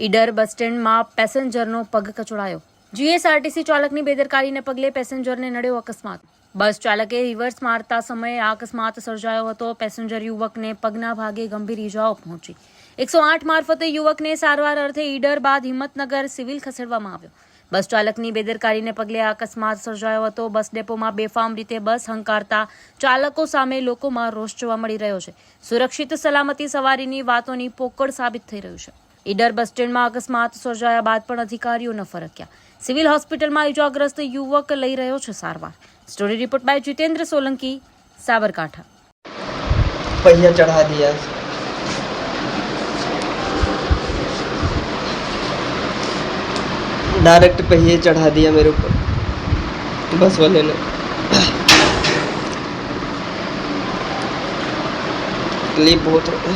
ઈડર બસ સ્ટેન્ડમાં પેસેન્જરનો પગ કચોડાયો. જીએસઆરટીસી ચાલકની બેદરકારીને પગલે પેસેન્જરને નડ્યો અકસ્માત. બસ ચાલકે રિવર્સ મારતા સમયે આ અકસ્માત સર્જાયો હતો. પેસેન્જર યુવકને પગના ભાગે ગંભીર ઈજાઓ પહોંચી. એકસો આઠ મારફતે યુવકને સારવાર અર્થે ઈડર બાદ હિંમતનગર સિવિલ ખસેડવામાં આવ્યો. બસ ચાલકની બેદરકારીને પગલે અકસ્માત સર્જાયો હતો. બસ ડેપોમાં બેફામ રીતે બસ હંકારતા ચાલકો સામે લોકોમાં રોષ જોવા મળી રહ્યો છે. સુરક્ષિત સલામતી સવારીની વાતોની પોકળ સાબિત થઈ રહ્યું છે. ઈડર બસ સ્ટેન્ડમાં અકસ્માત સર્જાયા બાદ પણ અધિકારીઓ ન ફરક્યા સિવિલ હોસ્પિટલમાં ઇજાગ્રસ્ત યુવક લઈ રહ્યો છે સારવાર story report by Jitendra Solanki Sabarkantha पहिया चढ़ा दिया डायरेक्ट पहिए चढ़ा दिया मेरे ऊपर बस वाले ने तकलीफ बहुत हो